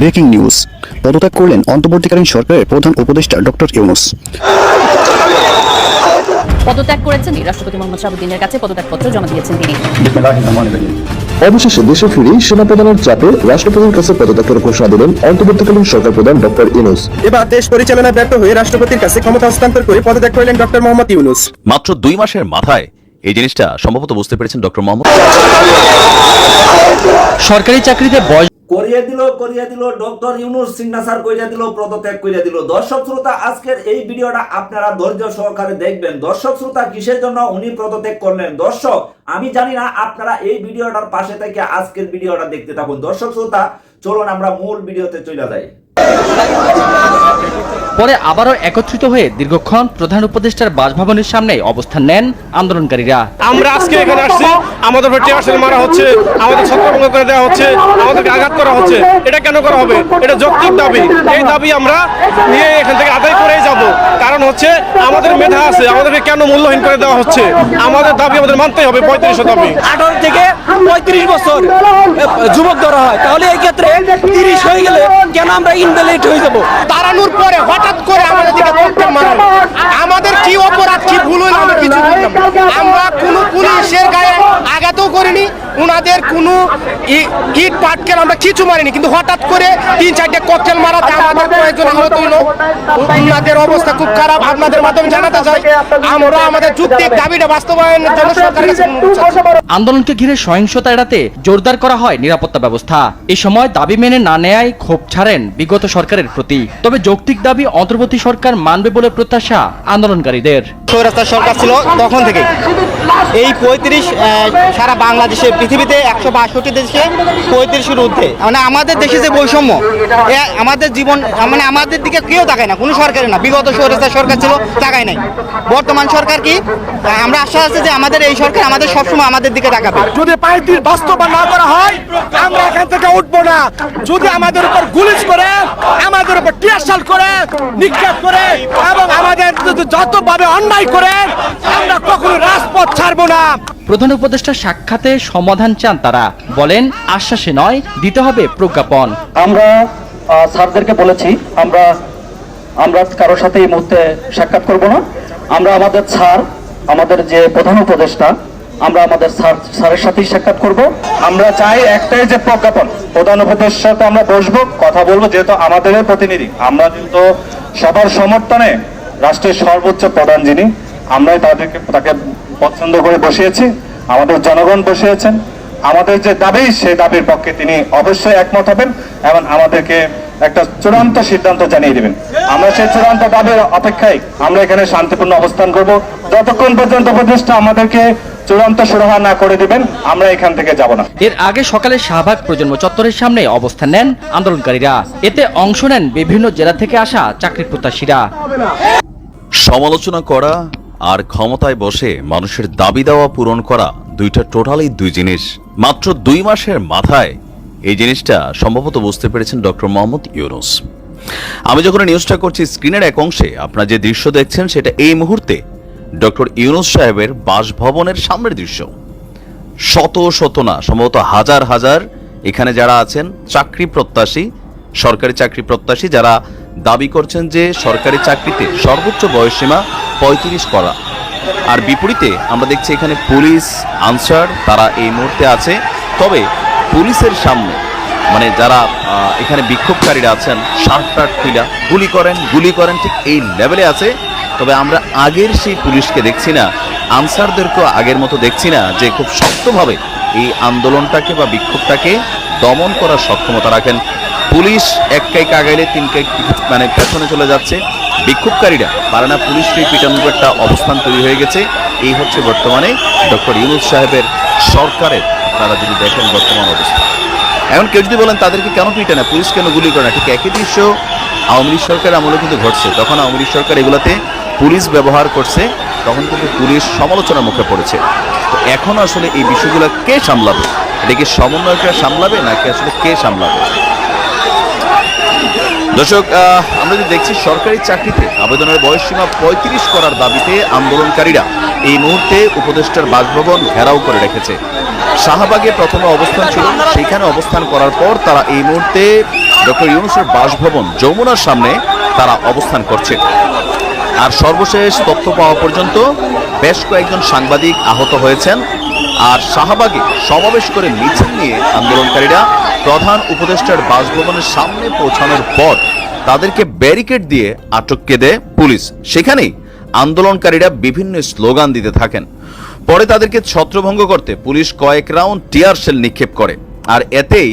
Breaking news. পদত্যাগ করলেন অন্তর্বর্তীকালীন সরকারের প্রধান উপদেষ্টা ডক্টর ইউনুস। পদত্যাগ করেছেন রাষ্ট্রপতি মোহাম্মদ শাহাবুদ্দিনের কাছে পদত্যাগপত্র জমা দিয়েছেন তিনি। অবশেষে দেশে ফিরে সেনাপ্রধানের চাপে রাষ্ট্রপতির কাছে পদত্যাগের ঘোষণা দিলেন অন্তর্বর্তীকালীন সরকার প্রধান ডক্টর ইনুস এবার দেশ পরিচালনায় ব্যর্থ হয়ে রাষ্ট্রপতির কাছে ক্ষমতা হস্তান্তর করে পদত্যাগ করলেন ডক্টর মোহাম্মদ ইউনুস। মাত্র দুই মাসের মাথায় এই জিনিসটা সম্ভবত বুঝতে পেরেছেন ডক্টর মোহাম্মদ। সরকারি চাকরিতে বয়স করিয়ে দিল করিয়ে দিল, ডক্টর ইউনুস সিগনেচার করিয়ে দিল, পদত্যাগ করিয়ে দিল। দর্শক শ্রোতা, আজকের এই ভিডিওটা আপনারা ধৈর্য সহকারে দেখবেন। দর্শক শ্রোতা, কিসের জন্য উনি পদত্যাগ করলেন? দর্শক, আমি জানি না, আপনারা এই ভিডিওটার পাশে থেকে আজকের ভিডিওটা দেখতে থাকুন। দর্শক শ্রোতা, চলুন আমরা মূল ভিডিওতে চলে যাই। পরে আবারও একত্রিত হয়ে দীর্ঘক্ষণ প্রধান উপদেষ্টার বাসভবনের সামনে অবস্থান নেন আন্দোলনকারীরা। আমরা আজকে এখানে আসছি। আমাদের উপর টিয়ারশেল মারা হচ্ছে। আমাদের ছত্রভঙ্গ করে দেওয়া হচ্ছে। আমাদেরকে আঘাত করা হচ্ছে। এটা কেন করা হবে? এটা যৌক্তিক দাবি। এই দাবি আমরা নিয়ে এখান থেকে আদায় করেই যাব। কারণ হচ্ছে আমাদের মেধা আছে। আমাদেরকে কেন মূল্যহীন করে দেওয়া হচ্ছে? আমাদের দাবি আমাদের মানতেই হবে। পঁয়ত্রিশশো দাবি। আঠারো থেকে পঁয়ত্রিশ বছর যুবক ধরা হয়। তাহলে এই ক্ষেত্রে তিরিশ হয়ে গেলে কেন আমরা ইনভ্যালিড হয়ে যাব। দাঁড়ানোর পরে হঠাৎ করে আমাদের দিকে আমাদের কি অপরাধ, কি ভুল হইল আমরা কিছু বুঝলাম না। আমরা কোনো পুলিশের গায়ে আঘাতও করিনি উনাদের কোনো ইট পাটকেল আমরা কিছু মারিনি কিন্তু হঠাৎ করে তিন চারটে ককটেল মারাতে আমাদের কয়েকজন আহত হইল উনাদের অবস্থা খুব খারাপ আপনাদের মাধ্যমে জানাতে চাই আমরা আমাদের যুক্তিক দাবিটা বাস্তবায়নের জন্য সরকারের কাছে আন্দোলনকে ঘিরে সহিংসতা এড়াতে জোরদার করা হয় নিরাপত্তা ব্যবস্থা। এই সময় দাবি মেনে না নেয় ক্ষোভ ছাড়েন বিগত সরকারের প্রতি। তবে যৌক্তিক দাবি অন্তর্বর্তী সরকার মানবে বলে প্রত্যাশা আন্দোলনকারীদের। স্বৈরাচার সরকার ছিল তখন থেকে। এই পঁয়ত্রিশ সারা বাংলাদেশে, পৃথিবীতে একশো বাষট্টি দেশে পঁয়ত্রিশের ঊর্ধ্বে। মানে আমাদের দেশে যে বৈষম্য আমাদের জীবন মানে আমাদের দিকে কেউ তাকায় না, কোনো সরকারের না। বিগত স্বৈরাচার সরকার ছিল, তাকায় নাই। বর্তমান সরকার কি? আমরা আশা আছে যে আমাদের এই সরকার আমাদের সবসময় আমাদের দিকে তাকাবে। যদি পাঁয়ত্রিশ বাস্তবায়ন না করা হয়, আমরা এখান থেকে উঠবো না। যদি আমাদের উপর গুলিশ করে, আমাদের উপর টিয়ারশাল করে, নিক্ষেপ করে, এবং আমাদের যতভাবে অন্যায় করে আমরা কখনো রাজপথ ছাড়বো না। প্রধান উপদেষ্টার সাক্ষাতে সমাধান চান তারা। বলেন আশ্বাসে নয় দিতে হবে প্রজ্ঞাপন। আমরা স্যারদেরকে বলেছি আমরা আমরা কারোর সাথে এই মুহূর্তে সাক্ষাৎ করব না। আমরা আমাদের স্যার আমাদের যে প্রধান উপদেষ্টা আমরা আমাদের স্যার স্যারের সাথেই সাক্ষাৎ করব। আমরা চাই একটাই যে প্রজ্ঞাপন। প্রধান উপদেষ্টার সাথে আমরা বসবো কথা বলব যেহেতু আমাদের প্রতিনিধি। আমরা যেহেতু সবার সমর্থনে রাষ্ট্রের সর্বোচ্চ প্রধান যিনি, আমরাই তাদেরকে তাকে পছন্দ করে বসিয়েছি, আমাদের জনগণ বসিয়েছেন। আমাদের যে দাবি, সেই দাবির পক্ষে তিনি অবশ্যই একমত হবেন এবং আমাদেরকে একটা চূড়ান্ত সিদ্ধান্ত জানিয়ে দেবেন। আমরা সেই চূড়ান্ত দাবির অপেক্ষায় আমরা এখানে শান্তিপূর্ণ অবস্থান করব। যতক্ষণ পর্যন্ত উপদেষ্টা আমাদেরকে চূড়ান্ত সুরাহা না করে দিবেন, আমরা এখান থেকে যাব না। এর আগে সকালে শাহবাগ প্রজন্ম চত্বরের সামনে অবস্থান নেন আন্দোলনকারীরা। এতে অংশ নেন বিভিন্ন জেলা থেকে আসা চাকরি প্রত্যাশীরা। সমালোচনা করা আর ক্ষমতায় বসে মানুষের দাবি দেওয়া পূরণ করা দুইটা টোটালি দুই জিনিস। মাত্র দুই মাসের মাথায় এই জিনিসটা সম্ভবত বুঝতে পেরেছেন ডক্টর মোহাম্মদ ইউনুস। আমি যখন নিউজটা করছি স্ক্রিনের এক অংশে আপনারা যে দৃশ্য দেখছেন, সেটা এই মুহূর্তে ডক্টর ইউনুস সাহেবের বাসভবনের সামনের দৃশ্য। শত শত না, সম্ভবত হাজার হাজার এখানে যারা আছেন, চাকরি প্রত্যাশী, সরকারি চাকরি প্রত্যাশী, যারা দাবি করছেন যে সরকারি চাকরিতে সর্বোচ্চ বয়সসীমা পঁয়ত্রিশ করা। আর বিপরীতে আমরা দেখছি এখানে পুলিশ, আনসার, তারা এই মুহূর্তে আছে। তবে পুলিশের সামনে মানে যারা এখানে বিক্ষোভকারীরা আছেন শার্ট টার্ট খুইলা গুলি করেন গুলি করেন, ঠিক এই লেভেলে আছে। তবে আমরা আগের সেই পুলিশকে দেখছি না, আনসারদেরকেও আগের মতো দেখছি না, যে খুব শক্তভাবে এই আন্দোলনটাকে বা বিক্ষোভটাকে দমন করার সক্ষমতা রাখেন। পুলিশ এক কাই আগাইলে তিন কাই মানে পেছনে চলে যাচ্ছে। বিক্ষোভকারীরা পারে না পুলিশকে পিটানোর একটা অবস্থান তৈরি হয়ে গেছে। এই হচ্ছে বর্তমানে ডক্টর ইউনুস সাহেবের সরকারের, তারা যদি দেখেন বর্তমান অবস্থা। এখন কেউ যদি বলেন, তাদেরকে কেন পিটে না? পুলিশ কেন গুলি করে না? ঠিক একই দৃশ্য আওয়ামী লীগ সরকার আমলে কিন্তু ঘটছে। তখন আওয়ামী লীগ সরকার এগুলাতে পুলিশ ব্যবহার করছে, তখন কিন্তু পুলিশ সমালোচনার মুখে পড়েছে। তো এখন আসলে এই বিষয়গুলো কে সামলাবে? এটা কি সামলাবে, নাকি আসলে কে সামলাবে? দর্শক আমরা যদি দেখছি সরকারি চাকরিতে আবেদনের বয়সসীমা পঁয়ত্রিশ করার দাবিতে আন্দোলনকারীরা এই মুহূর্তে উপদেষ্টার বাসভবন ঘেরাও করে রেখেছে। শাহবাগে প্রথমে অবস্থান ছিল সেখানে অবস্থান করার পর তারা এই মুহূর্তে ডক্টর ইউনুসের বাসভবন যমুনার সামনে তারা অবস্থান করছে। আর সর্বশেষ তথ্য পাওয়া পর্যন্ত বেশ কয়েকজন সাংবাদিক আহত হয়েছেন। আর শাহবাগে সমাবেশ করে মিছিল নিয়ে আন্দোলনকারীরা প্রধান উপদেষ্টার বাসভবনের সামনে পৌঁছানোর পর তাদেরকে ব্যারিকেড দিয়ে আটককে দেয় পুলিশ। সেখানেই আন্দোলনকারীরা বিভিন্ন স্লোগান দিতে থাকেন। পরে তাদেরকে ছত্রভঙ্গ করতে পুলিশ কয়েক রাউন্ড টিয়ার সেল নিক্ষেপ করে। আর এতেই